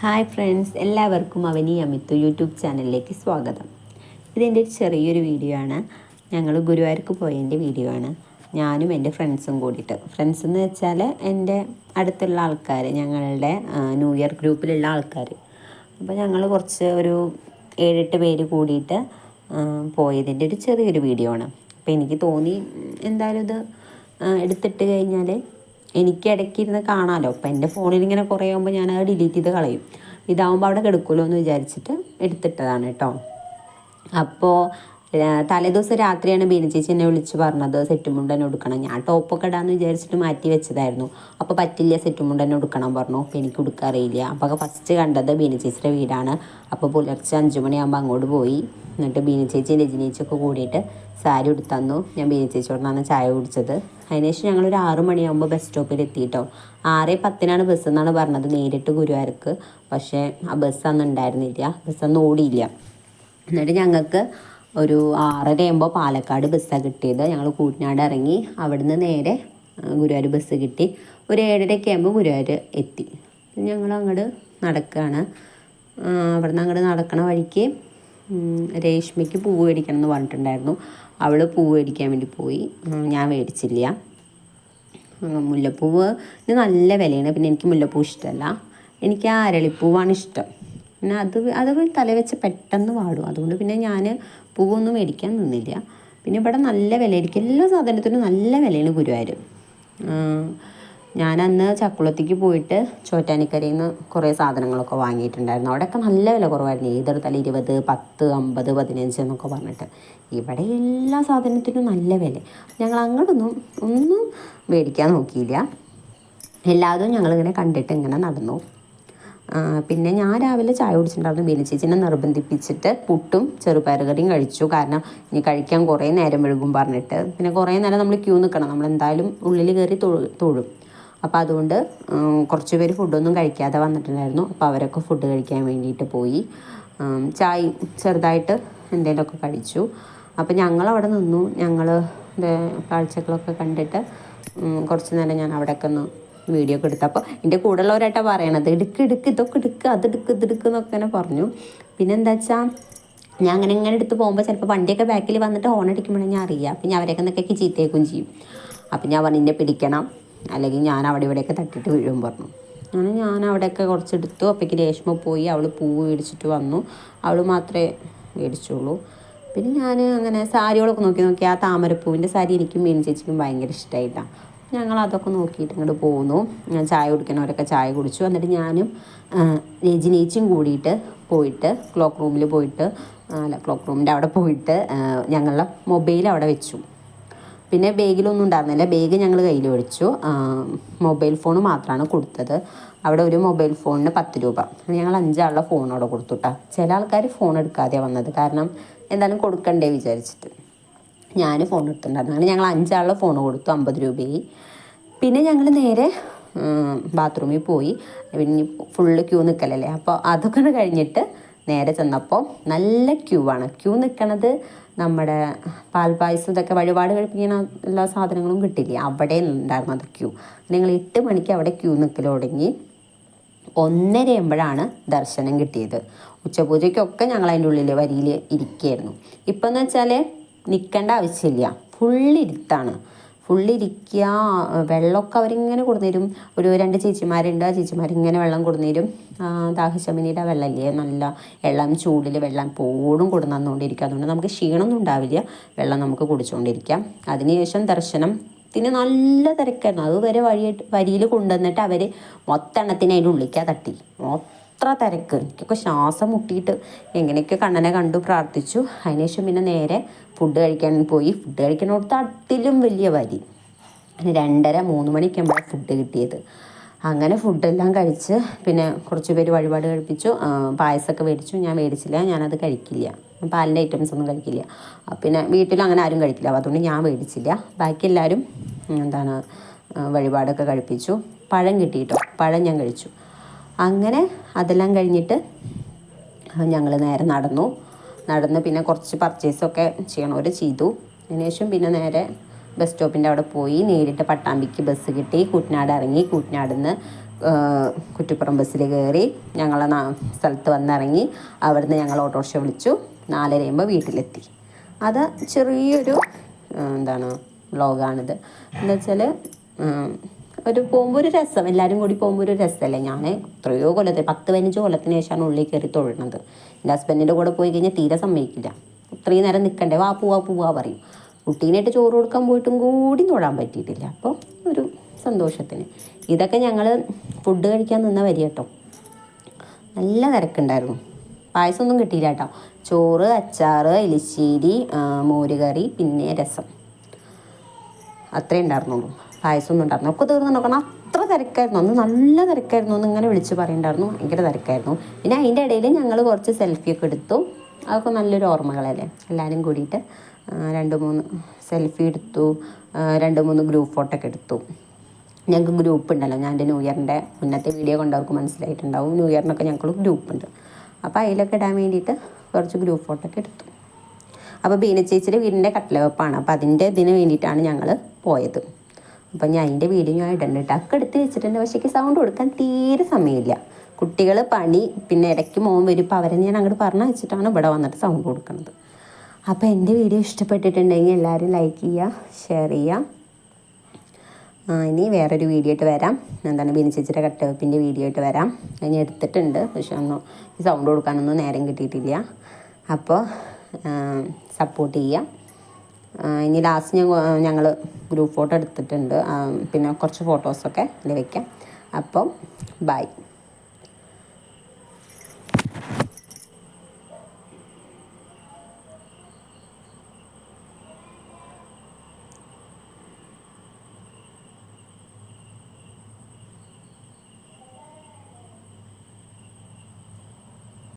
Hi friends എല്ലാവർക്കും Avani അമിത്തു YouTube ചാനലിലേക്ക് സ്വാഗതം. ഇതിന്റെ ചെറിയൊരു വീഡിയോ ആണ്. ഞങ്ങൾ ഗുരുവായൂർക്ക് പോയതിന്റെ വീഡിയോ ആണ്. ഞാനും എന്റെ ഫ്രണ്ട്സും കൂടിയിട്ട്. ഫ്രണ്ട്സ് എന്ന് വെച്ചാൽ എന്റെ അടുത്തുള്ള ആൾക്കാർ ഞങ്ങളുടെ ന്യൂ ഇയർ ഗ്രൂപ്പിലുള്ള ആൾക്കാർ. അപ്പോൾ ഞങ്ങൾ കുറച്ച് ഒരു ഏഴെട്ട് പേര് കൂടിയിട്ട് പോയതിന്റെ ഒരു ചെറിയൊരു വീഡിയോ ആണ്. അപ്പോൾ എനിക്ക് തോന്നി എന്തായാലും ഇത് എടുത്തിട്ട് കഴിഞ്ഞാൽ എനിക്ക് ഇടയ്ക്ക് ഇരുന്ന് കാണാമല്ലോ അപ്പം എന്റെ ഫോണിൽ ഇങ്ങനെ കുറേ ആകുമ്പോൾ ഞാൻ അത് ഡിലീറ്റ് ചെയ്ത് കളയും. ഇതാവുമ്പോൾ അവിടെ കിടക്കുമല്ലോ എന്ന് വിചാരിച്ചിട്ട് എടുത്തിട്ടതാണ് കേട്ടോ. അപ്പോൾ തലേദിവസം രാത്രിയാണ് ബീന ചേച്ചി എന്നെ വിളിച്ച് പറഞ്ഞത് സെറ്റ് മുണ്ടൻ ഉടുക്കണം. ഞാൻ ടോപ്പൊക്കെ ഇടാമെന്ന് വിചാരിച്ചിട്ട് മാറ്റി വെച്ചതായിരുന്നു. അപ്പോൾ പറ്റില്ല സെറ്റ് മുണ്ടൻ ഉടുക്കണം പറഞ്ഞു. അപ്പോൾ എനിക്ക് ഉടുക്കറിയില്ല. അപ്പോൾ ഫസ്റ്റ് കണ്ടത് ബീന ചേച്ചിയുടെ വീടാണ്. അപ്പോൾ പുലർച്ചെ അഞ്ച് മണിയാകുമ്പോൾ അങ്ങോട്ട് പോയി. എന്നിട്ട് ബീന ചേച്ചി രജനീച്ചൊക്കെ കൂടിയിട്ട് സാരി ഉടുത്തന്നു. ഞാൻ ബീന ചേച്ചിയോടാണ് ചായ കുടിച്ചത്. അതിനുശേഷം ഞങ്ങളൊരു ആറു മണിയാകുമ്പോൾ ബസ് സ്റ്റോപ്പിൽ എത്തിയിട്ടോ ആറ് പത്തിനാണ് ബസ് എന്നാണ് പറഞ്ഞത്. നേരിട്ട് ഗുരുവായൂർക്ക്. പക്ഷേ ആ ബസ് അന്ന് ഉണ്ടായിരുന്നില്ല. ബസ് അന്ന് ഓടിയില്ല. എന്നിട്ട് ഞങ്ങൾക്ക് ഒരു ആറര ആകുമ്പോൾ പാലക്കാട് ബസ്സാണ് കിട്ടിയത്. ഞങ്ങൾ കൂറ്റനാട് ഇറങ്ങി അവിടുന്ന് നേരെ ഗുരുവായൂർ ബസ് കിട്ടി. ഒരു ഏഴരയൊക്കെ ആകുമ്പോൾ ഗുരുവായൂർ എത്തി. ഞങ്ങൾ അങ്ങോട്ട് നടക്കുകയാണ് അവിടുന്ന് അങ്ങോട്ട് നടക്കണ വഴിക്ക് രേഷ്മയ്ക്ക് പൂവ് മേടിക്കണം എന്ന് പറഞ്ഞിട്ടുണ്ടായിരുന്നു. അവൾ പൂവ് മേടിക്കാൻ വേണ്ടി പോയി. ഞാൻ മേടിച്ചില്ല. മുല്ലപ്പൂവ് നല്ല വിലയാണ്. പിന്നെ എനിക്ക് മുല്ലപ്പൂ ഇഷ്ടമല്ല. എനിക്ക് ആ അരളിപ്പൂവാണ് ഇഷ്ടം. പിന്നെ അത് അത് തലവെച്ച് പെട്ടെന്ന് വാടും. അതുകൊണ്ട് പിന്നെ ഞാൻ പൂവൊന്നും മേടിക്കാൻ നിന്നില്ല. പിന്നെ ഇവിടെ നല്ല വിലയായിരിക്കും. എല്ലാ സാധനത്തിനും നല്ല വിലയാണ് ഗുരുവായൂർ ഞാനന്ന് ചക്കുളത്തേക്ക് പോയിട്ട് ചോറ്റാനിക്കരയിൽ നിന്ന് കുറേ സാധനങ്ങളൊക്കെ വാങ്ങിയിട്ടുണ്ടായിരുന്നു. അവിടെയൊക്കെ നല്ല വില കുറവായിരുന്നു. ഏതെടുത്താലും തല ഇരുപത് പത്ത് അമ്പത് പതിനഞ്ച് എന്നൊക്കെ പറഞ്ഞിട്ട്. ഇവിടെ എല്ലാ സാധനത്തിനും നല്ല വില. ഞങ്ങൾ അങ്ങോട്ടൊന്നും ഒന്നും മേടിക്കാൻ നോക്കിയില്ല. എല്ലാതും ഞങ്ങളിങ്ങനെ കണ്ടിട്ട് ഇങ്ങനെ നടന്നു. പിന്നെ ഞാൻ രാവിലെ ചായ കുടിച്ചിട്ടുണ്ടായിരുന്നു. ബീന ചേച്ചിനെ നിർബന്ധിപ്പിച്ചിട്ട് പുട്ടും ചെറുപയറുകറിയും കഴിച്ചു. കാരണം ഇനി കഴിക്കാൻ കുറേ നേരം വഴുകും പറഞ്ഞിട്ട്. പിന്നെ കുറേ നേരം നമ്മൾ ക്യൂ നിൽക്കണം. നമ്മൾ എന്തായാലും ഉള്ളിൽ കയറി തൊഴു തൊഴും. അപ്പോൾ അതുകൊണ്ട് കുറച്ച് പേര് ഫുഡൊന്നും കഴിക്കാതെ വന്നിട്ടുണ്ടായിരുന്നു. അപ്പോൾ അവരൊക്കെ ഫുഡ് കഴിക്കാൻ വേണ്ടിയിട്ട് പോയി. ചായ ചെറുതായിട്ട് എന്തെങ്കിലുമൊക്കെ കഴിച്ചു. അപ്പോൾ ഞങ്ങൾ അവിടെ നിന്നു ഞങ്ങൾ കാഴ്ചകളൊക്കെ കണ്ടിട്ട് കുറച്ച് നേരം ഞാൻ അവിടെയൊക്കെ ഒന്ന് വീഡിയോ ഒക്കെ എടുത്തു. അപ്പോൾ എന്റെ കൂടെ ഉള്ളവരായിട്ടാണ് പറയണത്. എടുക്ക് എടുക്ക് ഇതൊക്കെ എടുക്ക് അത് എടുക്ക് ഇത് എടുക്ക് എന്നൊക്കെ ഇങ്ങനെ പറഞ്ഞു. പിന്നെ എന്താ വെച്ചാൽ ഞാൻ അങ്ങനെ ഇങ്ങനെ എടുത്ത് പോകുമ്പോൾ ചിലപ്പോൾ വണ്ടിയൊക്കെ ബാക്കിൽ വന്നിട്ട് ഹോൺ അടിക്കുമ്പോഴേ ഞാൻ അറിയാം അപ്പം ഞാൻ അവരെയൊക്കെ നിന്നൊക്കെ ചീത്തയേക്കും ചെയ്യും. അപ്പം ഞാൻ പറഞ്ഞു എന്നെ പിടിക്കണം. അല്ലെങ്കിൽ ഞാൻ അവിടെ ഇവിടെയൊക്കെ തട്ടിയിട്ട് വീഴും പറഞ്ഞു. അങ്ങനെ ഞാൻ അവിടെയൊക്കെ കുറച്ചെടുത്തു. അപ്പോഴേക്ക് രേഷ്മ പോയി അവൾ പൂ മേടിച്ചിട്ട് വന്നു. അവൾ മാത്രമേ മേടിച്ചുള്ളൂ. പിന്നെ ഞാൻ അങ്ങനെ സാരികളൊക്കെ നോക്കി നോക്കി ആ താമരപ്പൂവിന്റെ സാരി എനിക്കും മീൻ ചേച്ചിക്കും ഭയങ്കര ഇഷ്ടമായിട്ടാണ് ഞങ്ങൾ അതൊക്കെ നോക്കിയിട്ട് ഇങ്ങോട്ട് പോന്നു. ഞാൻ ചായ കുടിക്കുന്നവരൊക്കെ ചായ കുടിച്ചു. എന്നിട്ട് ഞാനും രജനീച്ചും കൂടിയിട്ട് പോയിട്ട് ക്ലോക്ക് റൂമിൽ പോയിട്ട് അല്ല ക്ലോക്ക് റൂമിന്റെ അവിടെ പോയിട്ട് ഞങ്ങളുടെ മൊബൈൽ അവിടെ വെച്ചു. പിന്നെ ബാഗിലൊന്നും ഉണ്ടായിരുന്നില്ല. ബാഗ് ഞങ്ങൾ കയ്യിൽ ഒഴിച്ചു മൊബൈൽ ഫോൺ മാത്രമാണ് കൊടുത്തത്. അവിടെ ഒരു മൊബൈൽ ഫോണിന് പത്ത് രൂപ. ഞങ്ങൾ അഞ്ചാളുടെ ഫോൺ അവിടെ കൊടുത്തു കേട്ടോ ചില ആൾക്കാർ ഫോൺ എടുക്കാതെ വന്നത്. കാരണം എന്തായാലും കൊടുക്കണ്ടേ വിചാരിച്ചിട്ട്. ഞാൻ ഫോൺ എടുത്തിട്ടുണ്ടായിരുന്നു. അങ്ങനെ ഞങ്ങൾ അഞ്ചാളുടെ ഫോൺ കൊടുത്തു. അമ്പത് രൂപയായി. പിന്നെ ഞങ്ങൾ നേരെ ബാത്റൂമിൽ പോയി. പിന്നെ ഫുള്ള് ക്യൂ നിൽക്കലല്ലേ അപ്പോൾ അതൊക്കെ കഴിഞ്ഞിട്ട് നേരെ ചെന്നപ്പോൾ നല്ല ക്യൂ ആണ്. ക്യൂ നിൽക്കണത് നമ്മുടെ പാൽപ്പായസം ഇതൊക്കെ വഴിപാട് കഴിപ്പിക്കുന്ന എല്ലാ സാധനങ്ങളും കിട്ടില്ല? അവിടെ ഉണ്ടായിരുന്നു അത് ക്യൂ. ഞങ്ങൾ എട്ട് മണിക്ക് അവിടെ ക്യൂ നിൽക്കൽ തുടങ്ങി ഒന്നരയാകുമ്പോഴാണ് ദർശനം കിട്ടിയത്. ഉച്ചപൂജയ്ക്കൊക്കെ ഞങ്ങൾ അതിന്റെ ഉള്ളിൽ വരിയിൽ ഇരിക്കുകയായിരുന്നു ഇപ്പം എന്ന് വെച്ചാൽ നിൽക്കേണ്ട ആവശ്യമില്ല ഫുള്ളിരുത്താണ് ഫുള്ളിരിക്കുക. വെള്ളമൊക്കെ അവരിങ്ങനെ കൊടുത്തുതരും ഒരു രണ്ട് ചേച്ചിമാരുണ്ട്. ആ ചേച്ചിമാരിങ്ങനെ വെള്ളം കൊടുത്തുതരും ദാഹശമിനിയുടെ വെള്ളമില്ലേ? നല്ല ഇളം ചൂടിൽ വെള്ളം പോടും കൊടുന്നു തന്നുകൊണ്ടിരിക്കുക. അതുകൊണ്ട് നമുക്ക് ക്ഷീണമൊന്നും ഉണ്ടാവില്ല. വെള്ളം നമുക്ക് കുടിച്ചുകൊണ്ടിരിക്കാം. അതിനുശേഷം ദർശനം. ത്തിന് നല്ല തിരക്കായിരുന്നു. അതുവരെ വഴിയായിട്ട് വരിയിൽ കൊണ്ടുവന്നിട്ട് അവർ മൊത്തെണ്ണത്തിന് അതിന്റെ തട്ടി. അത്ര തിരക്ക്. എനിക്കൊക്കെ ശ്വാസം മുട്ടിയിട്ട് എങ്ങനെയൊക്കെ കണ്ണനെ കണ്ടു പ്രാർത്ഥിച്ചു. അതിനുശേഷം പിന്നെ നേരെ ഫുഡ് കഴിക്കാൻ പോയി. ഫുഡ് കഴിക്കുന്നിടത്ത് അട്ടിലും വലിയ വരി. രണ്ടര മൂന്ന് മണിക്കുമ്പോൾ ഫുഡ് കിട്ടിയത്. അങ്ങനെ ഫുഡെല്ലാം കഴിച്ച് പിന്നെ കുറച്ച് പേര് വഴിപാട് കഴിപ്പിച്ചു. പായസമൊക്കെ മേടിച്ചു. ഞാൻ മേടിച്ചില്ല. ഞാനത് കഴിക്കില്ല. പാലിന്റെ ഐറ്റംസ് ഒന്നും കഴിക്കില്ല. പിന്നെ വീട്ടിൽ അങ്ങനെ ആരും കഴിക്കില്ല. അതുകൊണ്ട് ഞാൻ മേടിച്ചില്ല. ബാക്കി എല്ലാവരും എന്താണ് വഴിപാടൊക്കെ കഴിപ്പിച്ചു. പഴം കിട്ടിയിട്ടോ? പഴം ഞാൻ കഴിച്ചു. അങ്ങനെ അതെല്ലാം കഴിഞ്ഞിട്ട് ഞങ്ങൾ നേരെ നടന്നു. നടന്ന് പിന്നെ കുറച്ച് പർച്ചേസൊക്കെ ചെയ്യണവർ ചെയ്തു. അതിനുശേഷം പിന്നെ നേരെ ബസ് സ്റ്റോപ്പിന്റെ അവിടെ പോയി. നേരിട്ട് പട്ടാമ്പിക്ക് ബസ് കിട്ടി. കുട്ടനാട് ഇറങ്ങി. കൂറ്റനാട് നിന്ന് കുറ്റിപ്പുറം ബസ്സിൽ കയറി ഞങ്ങളെ സ്ഥലത്ത് വന്നിറങ്ങി. അവിടുന്ന് ഞങ്ങൾ ഓട്ടോറിക്ഷ വിളിച്ചു. നാലരയുമ്പോൾ വീട്ടിലെത്തി. അത് ചെറിയൊരു എന്താണ് വ്ളോഗാണിത് എന്താ വെച്ചാൽ ഒരു പോകുമ്പോൾ ഒരു രസം. എല്ലാവരും കൂടി പോകുമ്പോൾ ഒരു രസമല്ലേ ഞാൻ എത്രയോ കൊല്ലത്തിൽ പത്ത് പതിനഞ്ച് കൊല്ലത്തിന് ശേഷമാണ് ഉള്ളിൽ കയറി തൊഴുന്നത്. എന്റെ ഹസ്ബൻഡിന്റെ കൂടെ പോയി കഴിഞ്ഞാൽ തീരെ സമ്മതിക്കില്ല. ഇത്രയും നേരം നിൽക്കണ്ടേ വാ പൂവാ പൂവാ പറയും. കുട്ടീനായിട്ട് ചോറ് കൊടുക്കാൻ പോയിട്ടും കൂടി തൊഴാൻ പറ്റിയിട്ടില്ല. അപ്പോൾ ഒരു സന്തോഷത്തിന്. ഇതൊക്കെ ഞങ്ങൾ ഫുഡ് കഴിക്കാൻ നിന്ന വരി കേട്ടോ. നല്ല തിരക്കുണ്ടായിരുന്നു. പായസമൊന്നും കിട്ടിയില്ല കേട്ടോ. ചോറ് അച്ചാറ് എലിശ്ശേരി മോരുകറി പിന്നെ രസം. അത്രേ ഉണ്ടായിരുന്നുള്ളൂ. പായസമൊന്നും ഉണ്ടായിരുന്നു. ഒക്കെ തീർന്നു നോക്കണം. അത്ര തിരക്കായിരുന്നു. അന്ന് നല്ല തിരക്കായിരുന്നു എന്ന് ഇങ്ങനെ വിളിച്ച് പറയണ്ടായിരുന്നു. ഭയങ്കര തിരക്കായിരുന്നു. പിന്നെ അതിന്റെ ഇടയിൽ ഞങ്ങൾ കുറച്ച് സെൽഫിയൊക്കെ എടുത്തു. അതൊക്കെ നല്ലൊരു ഓർമ്മകളല്ലേ? എല്ലാവരും കൂടിയിട്ട് രണ്ട് മൂന്ന് സെൽഫി എടുത്തു. രണ്ട് മൂന്ന് ഗ്രൂപ്പ് ഫോട്ടോ ഒക്കെ എടുത്തു. ഞങ്ങൾക്ക് ഗ്രൂപ്പ് ഉണ്ടല്ലോ. ഞാൻ എന്റെ ന്യൂ ഇയറിന്റെ മുന്നത്തെ വീഡിയോ കണ്ടവർക്ക് മനസ്സിലായിട്ടുണ്ടാവും. ന്യൂ ഇയറിനൊക്കെ ഞങ്ങൾക്ക് ഗ്രൂപ്പ് ഉണ്ട്. അപ്പോൾ അതിലൊക്കെ ഇടാൻ വേണ്ടിയിട്ട് കുറച്ച് ഗ്രൂപ്പ് ഫോട്ടോ ഒക്കെ എടുത്തു. അപ്പോൾ ബീന ചേച്ചിയുടെ വീടിന്റെ കട്ടിലവെപ്പാണ്. അപ്പോൾ അതിന്റെ ഇതിന് വേണ്ടിയിട്ടാണ് ഞങ്ങൾ പോയത്. അപ്പം ഞാൻ അതിന്റെ വീഡിയോ ഞാൻ ഇടണ്ട അക്ക എടുത്ത് വെച്ചിട്ടുണ്ട്. പക്ഷേ സൗണ്ട് കൊടുക്കാൻ തീരെ സമയമില്ല. കുട്ടികൾ പണി പിന്നെ ഇടയ്ക്ക് മോൻ വരും. അപ്പോൾ അവരെ ഞാൻ അങ്ങോട്ട് പറഞ്ഞു വെച്ചിട്ടാണ് ഇവിടെ വന്നിട്ട് സൗണ്ട് കൊടുക്കുന്നത് അപ്പോൾ എന്റെ വീഡിയോ ഇഷ്ടപ്പെട്ടിട്ടുണ്ടെങ്കിൽ എല്ലാവരും ലൈക്ക് ചെയ്യുക ഷെയർ ചെയ്യുക ഇനി വേറൊരു വീഡിയോ ആയിട്ട് വരാം. എന്താണ് ബിനി ചേച്ചിയുടെ കട്ടവെപ്പിന്റെ വീഡിയോ ആയിട്ട് വരാം. ഞാൻ എടുത്തിട്ടുണ്ട്. പക്ഷെ ഒന്നും സൗണ്ട് കൊടുക്കാനൊന്നും നേരം കിട്ടിയിട്ടില്ല. അപ്പോൾ സപ്പോർട്ട് ചെയ്യുക ഇനി ലാസ്റ്റ് ഞാൻ ഞങ്ങൾ ഗ്രൂപ്പ് ഫോട്ടോ എടുത്തിട്ടുണ്ട്. പിന്നെ കുറച്ച് ഫോട്ടോസൊക്കെ അതിൽ വയ്ക്കാം അപ്പം ബൈ